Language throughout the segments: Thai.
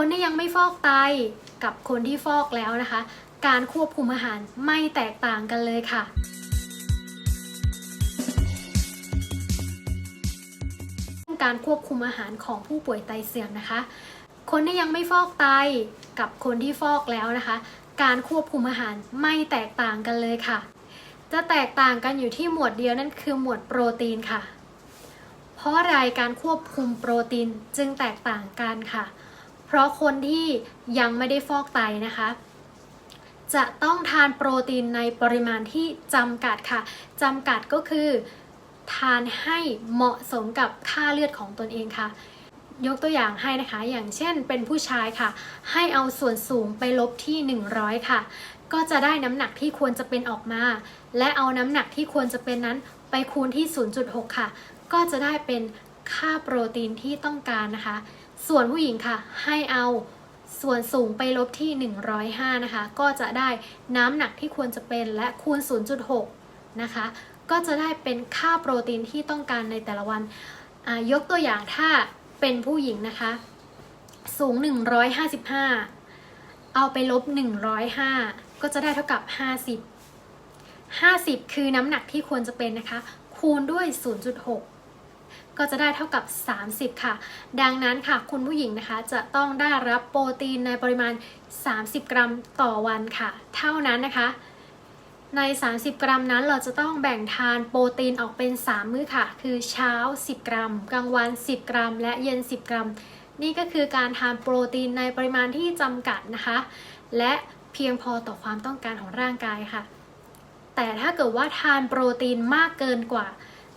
คนที่ยังไม่ฟอกไตกับคนที่ฟอกแล้วนะคะ การควบคุมอาหารไม่แตกต่างกันเลยค่ะการควบคุมอาหารของผู้ป่วยไตเสื่อมนะคะ คนที่ยังไม่ฟอกไตกับคนที่ฟอกแล้วนะคะ การควบคุมอาหารไม่แตกต่างกันเลยค่ะ จะแตกต่างกันอยู่ที่หมวดเดียวนั่นคือหมวดโปรตีนค่ะ เพราะอะไรการควบคุมโปรตีนจึงแตกต่างกันค่ะ เพราะคนที่ยังไม่ได้ฟอกไตนะคะ จะต้องทานโปรตีนในปริมาณที่จำกัดค่ะจำกัดก็คือ ทานให้เหมาะสมกับค่าเลือดของตนเองค่ะ ยกตัวอย่างให้นะคะ อย่างเช่นเป็นผู้ชายค่ะ ให้เอาส่วนสูงไปลบที่ 100 ค่ะ ก็จะได้น้ำหนักที่ควรจะเป็นออกมา และเอาน้ำหนักที่ควรจะเป็นนั้นไปคูณที่ 0.6 ค่ะ ก็จะได้เป็นค่าโปรตีนที่ต้องการนะคะ ส่วนผู้หญิงค่ะ ให้เอาส่วนสูงไปลบที่ 105 นะคะ ก็จะได้น้ำหนักที่ควรจะเป็นและคูณ 0.6 นะคะ ก็จะได้เป็นค่าโปรตีนที่ต้องการในแต่ละวัน ยกตัวอย่างถ้าเป็นผู้หญิงนะคะ สูง 155 เอาไปลบ 105 ก็จะได้เท่ากับ 50 50 คือน้ำหนักที่ควรจะเป็นนะคะ คูณด้วย 0.6 ก็จะได้เท่ากับ 30 ค่ะ ดังนั้นค่ะคุณผู้หญิงนะคะจะต้องได้รับโปรตีนในปริมาณ 30 กรัมต่อวันค่ะ เท่านั้นนะคะใน 30 กรัมนั้นเราจะต้องแบ่งทานโปรตีนออกเป็น 3 มื้อค่ะ คือเช้า 10 กรัม กลางวัน 10 กรัม และเย็น 10 กรัม นี่ก็คือการทานโปรตีนในปริมาณที่จำกัดนะคะ และเพียงพอต่อความต้องการของร่างกายค่ะ แต่ถ้าเกิดว่าทานโปรตีนมากเกินกว่า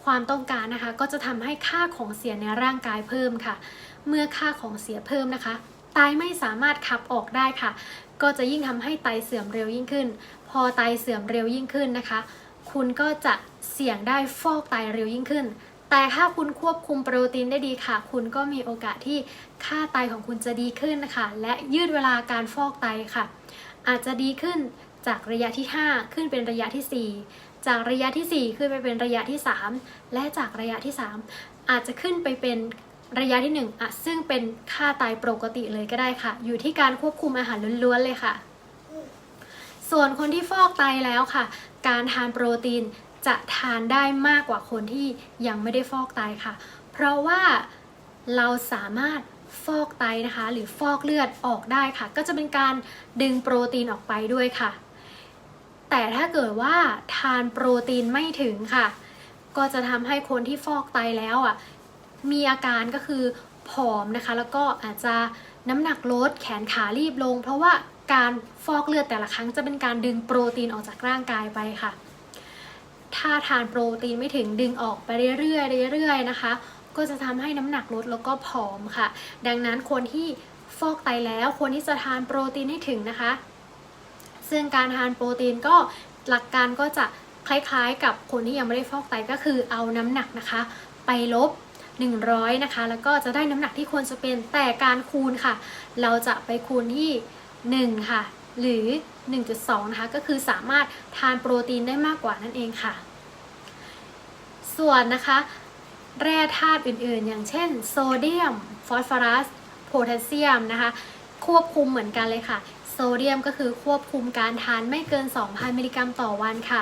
ความต้องการนะคะก็จะทำให้ค่าของเสียในร่างกายเพิ่มค่ะ เมื่อค่าของเสียเพิ่มนะคะไตไม่สามารถขับออกได้ค่ะ ก็จะยิ่งทำให้ไตเสื่อมเร็วยิ่งขึ้น พอไตเสื่อมเร็วยิ่งขึ้นนะคะ คุณก็จะเสี่ยงได้ฟอกไตเร็วยิ่งขึ้น แต่ถ้าคุณควบคุมโปรตีนได้ดีค่ะ คุณก็มีโอกาสที่ค่าไตของคุณจะดีขึ้นนะคะและยืดเวลาการฟอกไตค่ะ อาจจะดีขึ้นจากระยะที่ 5 ขึ้นเป็นระยะที่ 4 จากระยะที่ 4 ขึ้นไปเป็นระยะที่ 3 และจากระยะที่ 3 อาจจะขึ้นไปเป็นระยะที่1อะซึ่งเป็นค่าไตปกติเลยก็ได้ค่ะ อยู่ที่การควบคุมอาหารล้วนๆเลยค่ะ ส่วนคนที่ฟอกไตแล้วค่ะ การทานโปรตีนจะทานได้มากกว่าคนที่ยังไม่ได้ฟอกไตค่ะ เพราะว่าเราสามารถฟอกไตนะคะ หรือฟอกเลือดออกได้ค่ะ ก็จะเป็นการดึงโปรตีนออกไปด้วยค่ะ แต่ถ้าเกิดว่าทานโปรตีนไม่ถึงค่ะ ก็จะทำให้คนที่ฟอกไตแล้วอะมีอาการก็คือผอมนะคะ แล้วก็อาจจะน้ำหนักลดแขนขารีบลง เพราะว่าการฟอกเลือดแต่ละครั้งจะเป็นการดึงโปรตีนออกจากร่างกายไปค่ะ ถ้าทานโปรตีนไม่ถึงดึงออกไปเรื่อยๆเรื่อยๆนะคะ ก็จะทำให้น้ำหนักลดแล้วก็ผอมค่ะ ดังนั้นคนที่ฟอกไตแล้วควรที่จะทานโปรตีนให้ถึงนะคะ ซึ่งการทานโปรตีนก็หลักการก็จะคล้ายๆ กับคนที่ยังไม่ได้ฟอกไตก็คือเอาน้ำหนักนะคะ ไปลบ 100 นะคะ แล้วก็จะได้น้ำหนักที่ควรจะเป็นแต่การคูณค่ะ เราจะไปคูณที่ 1 ค่ะ หรือ 1.2 นะคะ ก็คือสามารถทานโปรตีนได้มากกว่านั่นเองค่ะ ส่วนนะคะ แร่ธาตุอื่นๆ อย่างเช่น โซเดียม ฟอสฟอรัส โพแทสเซียมนะคะ ควบคุมเหมือนกันเลยค่ะ เดียมก็คือควบคุมการทานไม่เกิน 2,000 มิลลิกรัมต่อวันค่ะ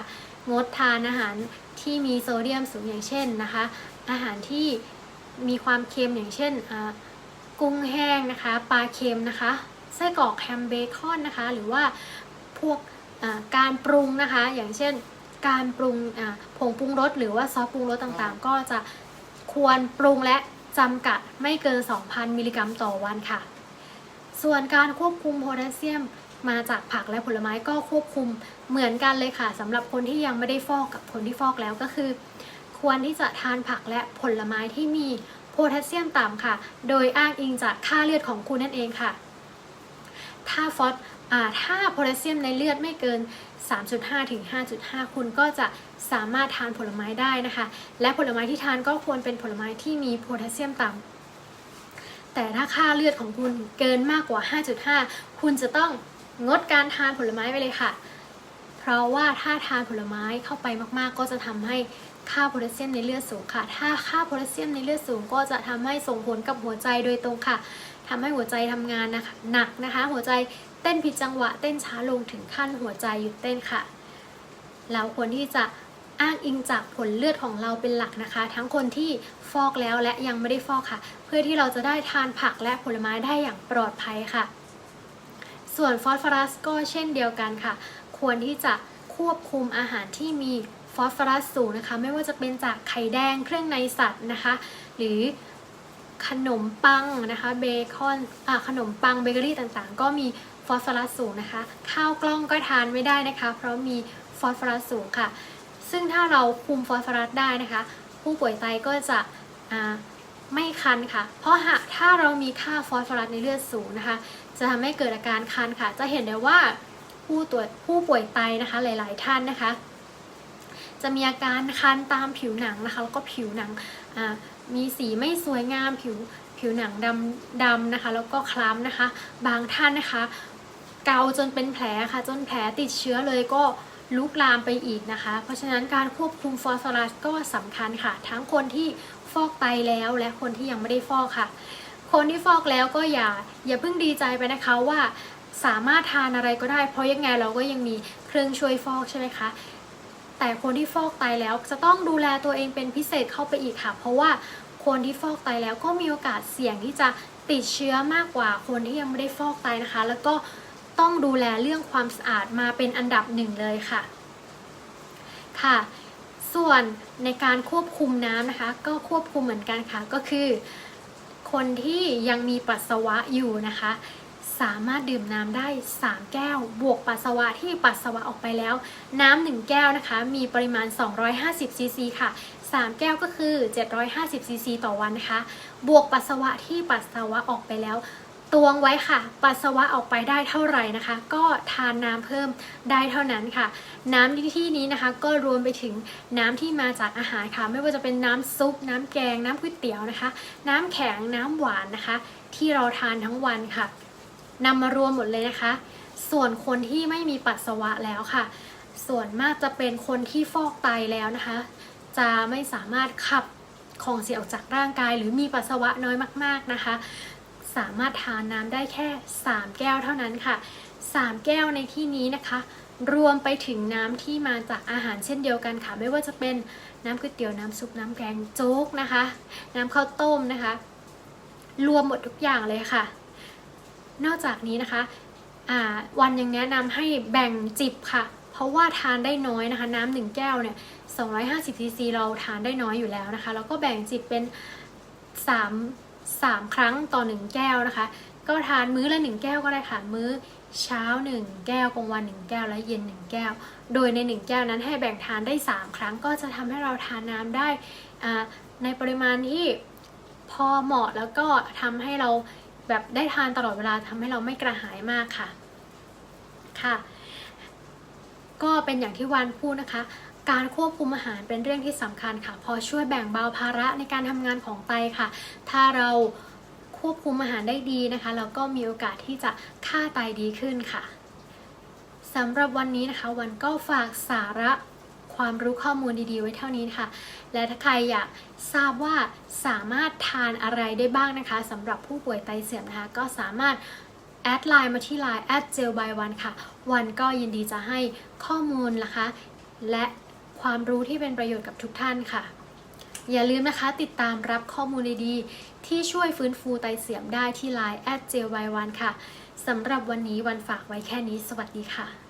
งดทานอาหารที่มีโซเดียมสูงอย่างเช่นนะคะ อาหารที่มีความเค็มอย่างเช่นกุ้งแห้งนะคะ ปลาเค็มนะคะไส้กรอกแฮมเบคอนนะคะ หรือว่าพวกการปรุงนะคะ อย่างเช่นการปรุงผงปรุงรสหรือว่าซอสปรุงรสต่างๆ ก็จะควรปรุงและจำกัดไม่เกิน 2,000 มิลลิกรัมต่อวันค่ะ ส่วนการควบคุมโพแทสเซียมมาจากผักและผลไม้ก็ควบคุมเหมือนกันเลยค่ะสำหรับคนที่ยังไม่ได้ฟอกกับคนที่ฟอกแล้วก็คือ ควรที่จะทานผักและผลไม้ที่มีโพแทสเซียมต่ำค่ะ โดยอ้างอิงจากค่าเลือดของคุณนั่นเองค่ะ ถ้าฟอสถ้าโพแทสเซียมในเลือดไม่เกิน 3.5 ถึง 5.5 คุณก็จะสามารถทานผลไม้ได้นะคะ และผลไม้ที่ทานก็ควรเป็นผลไม้ที่มีโพแทสเซียมต่ำ แต่ถ้าค่าเลือดของคุณเกินมากกว่า 5.5 คุณจะต้องงดการทานผลไม้ไปเลยค่ะ เพราะว่าถ้าทานผลไม้เข้าไปมากๆ ก็จะทำให้ค่าโพแทสเซียมในเลือดสูงค่ะ ถ้าค่าโพแทสเซียมในเลือดสูงก็จะทำให้ส่งผลกับหัวใจโดยตรงค่ะทำให้หัวใจทำงานนะคะหนักนะคะ หัวใจเต้นผิดจังหวะ เต้นช้าลงถึงขั้นหัวใจหยุดเต้นค่ะ เราควรที่จะ อ้างอิงจากผลเลือดของเราเป็นหลักนะคะ ทั้งคนที่ฟอกแล้วและยังไม่ได้ฟอกค่ะ เพื่อที่เราจะได้ทานผักและผลไม้ได้อย่างปลอดภัยค่ะ ส่วนฟอสฟอรัสก็เช่นเดียวกันค่ะ ควรที่จะควบคุมอาหารที่มีฟอสฟอรัสสูงนะคะ ไม่ว่าจะเป็นจากไข่แดงเครื่องในสัตว์นะคะ หรือขนมปังนะคะเบคอนอ่าขนมปังเบเกอรี่ต่างๆ ก็มีฟอสฟอรัสสูงนะคะ ข้าวกล้องก็ทานไม่ได้นะคะ เพราะมีฟอสฟอรัสสูงค่ะ ซึ่งถ้าเราคุมฟอสฟอรัสได้นะคะ ผู้ป่วยไตก็จะไม่คันค่ะ เพราะหากถ้าเรามีค่าฟอสฟอรัสในเลือดสูงนะคะ จะทำให้เกิดอาการคันค่ะ จะเห็นได้ว่าผู้ตรวจผู้ป่วยไตนะคะหลาย ๆ ท่านนะคะ จะมีอาการคันตามผิวหนังนะคะแล้วก็ผิวหนังมีสีไม่สวยงามผิวผิวหนังดำดำนะคะ แล้วก็คล้ำนะคะ บางท่านนะคะ เกาจนเป็นแผลค่ะ จนแผลติดเชื้อเลยก็ ลุกลามไปอีกนะคะ เพราะฉะนั้นการควบคุมฟอสฟอรัสก็สำคัญค่ะ ทั้งคนที่ฟอกไตแล้วและคนที่ยังไม่ได้ฟอกค่ะ คนที่ฟอกแล้วก็อย่าอย่าเพิ่งดีใจไปนะคะว่าสามารถทานอะไรก็ได้ เพราะยังไงเราก็ยังมีเครื่องช่วยฟอกใช่ไหมคะแต่คนที่ฟอกไตแล้วจะต้องดูแลตัวเองเป็นพิเศษเข้าไปอีกค่ะ เพราะว่าคนที่ฟอกไตแล้วก็มีโอกาสเสี่ยงที่จะติดเชื้อมากกว่าคนที่ยังไม่ได้ฟอกไตนะคะ แล้วก็ ต้องดูแลเรื่องความสะอาดมาเป็นอันดับหนึ่งเลยค่ะ ค่ะ ส่วนในการควบคุมน้ำนะคะ ก็ควบคุมเหมือนกันค่ะ ก็คือ คนที่ยังมีปัสสาวะอยู่นะคะ สามารถดื่มน้ำได้ 3 แก้ว บวกปัสสาวะที่ปัสสาวะออกไปแล้ว น้ำ1แก้วนะคะ มีปริมาณ 250ซีซีค่ะ3 แก้วก็คือ 750ซีซีต่อวันนะคะ บวกปัสสาวะที่ปัสสาวะออกไปแล้ว ตวงไว้ค่ะ ปัสสาวะออกไปได้เท่าไหร่นะคะ ก็ทานน้ำเพิ่มได้เท่านั้นค่ะ น้ำในที่นี้นะคะ ก็รวมไปถึงน้ำที่มาจากอาหารค่ะ ไม่ว่าจะเป็นน้ำซุป น้ำแกง น้ำก๋วยเตี๋ยวนะคะ น้ำแข็งน้ำหวานนะคะ ที่เราทานทั้งวันค่ะนำมารวมหมดเลยนะคะ ส่วนคนที่ไม่มีปัสสาวะแล้วค่ะ ส่วนมากจะเป็นคนที่ฟอกไตแล้วนะคะ จะไม่สามารถขับของเสียออกจากร่างกาย หรือมีปัสสาวะน้อยมาก ๆนะคะ สามารถทานน้ำได้แค่ 3 แก้วเท่านั้นค่ะ 3 แก้วในที่นี้นะคะ รวมไปถึงน้ำที่มาจากอาหารเช่นเดียวกันค่ะ ไม่ว่าจะเป็นน้ำก๋วยเตี๋ยวน้ำซุปน้ำแกงโจ๊กนะคะ น้ำข้าวต้มนะคะ รวมหมดทุกอย่างเลยค่ะ นอกจากนี้นะคะวันยังแนะนำให้แบ่งจิบค่ะ เพราะว่าทานได้น้อยนะคะ น้ำหนึ่งแก้วเนี่ย250ซีซีเราทานได้น้อยอยู่แล้วนะคะ แล้วก็แบ่งจิบเป็น 3 3 ครั้งต่อ 1 แก้วนะคะ ก็ทานมื้อละ 1 แก้วก็ได้ค่ะ มื้อเช้า 1 แก้วกลางวัน 1 แก้วและเย็น 1 แก้ว โดยใน 1 แก้วนั้นให้แบ่งทานได้ 3 ครั้งก็จะทำให้เราทานน้ำได้ในปริมาณที่พอเหมาะแล้วก็ทำให้เราแบบได้ทานตลอดเวลาทำให้เราไม่กระหายมากค่ะค่ะ ก็เป็นอย่างที่วันพูดนะคะ การควบคุมอาหารเป็นเรื่องที่สำคัญค่ะ พอช่วยแบ่งเบาภาระในการทำงานของไตค่ะ ถ้าเราควบคุมอาหารได้ดีนะคะเราก็มีโอกาสที่จะฆ่าไตดีขึ้นค่ะสำหรับวันนี้นะคะวันก็ฝากสาระความรู้ข้อมูลดีๆ ไว้เท่านี้ค่ะ และถ้าใครอยากทราบว่าสามารถทานอะไรได้บ้างนะคะสำหรับผู้ป่วยไตเสื่อมนะคะ ก็สามารถแอดไลน์มาที่ไลน์แอดเจลบายวันค่ะ วันก็ยินดีจะให้ข้อมูลนะคะ และ ความรู้ที่เป็นประโยชน์กับทุกท่านค่ะ อย่าลืมนะคะติดตามรับข้อมูลดีๆ ที่ช่วยฟื้นฟูไตเสื่อมได้ที่ไลน์แอดเจลบายวันค่ะสำหรับวันนี้วันฝากไว้แค่นี้ สวัสดีค่ะ